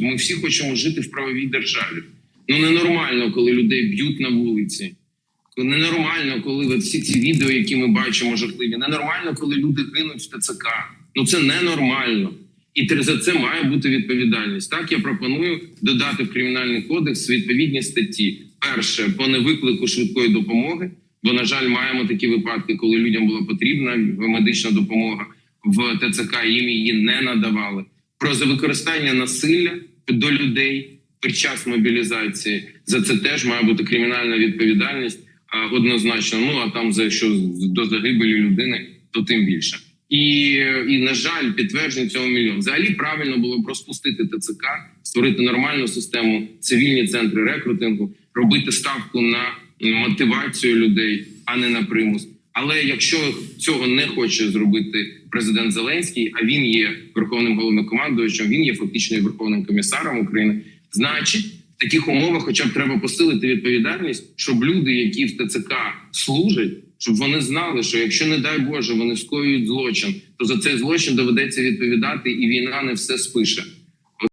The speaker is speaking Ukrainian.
ми всі хочемо жити в правовій державі. Ну ненормально, коли людей б'ють на вулиці. Ненормально, коли от всі ці відео, які ми бачимо, жахливі. Ненормально, коли люди гинуть в ТЦК. Ну це ненормально. І за це має бути відповідальність. Так я пропоную додати в кримінальний кодекс відповідні статті. Перше по невиклику швидкої допомоги, бо на жаль, маємо такі випадки, коли людям була потрібна медична допомога в ТЦК. Їм її не надавали. Про використання насилля до людей під час мобілізації за це теж має бути кримінальна відповідальність а, однозначно. Ну а там за якщо до загибелі людини, то тим більше. І, і на жаль, підтверджень цього мільйон. Взагалі правильно було б розпустити ТЦК, створити нормальну систему, цивільні центри рекрутингу, робити ставку на мотивацію людей, а не на примус. Але якщо цього не хоче зробити президент Зеленський, а він є верховним головнокомандуючим, він є фактично верховним комісаром України, значить в таких умовах, хоча б треба посилити відповідальність, щоб люди, які в ТЦК служать, щоб вони знали, що якщо не дай Боже вони скоюють злочин, то за цей злочин доведеться відповідати, і війна не все спише.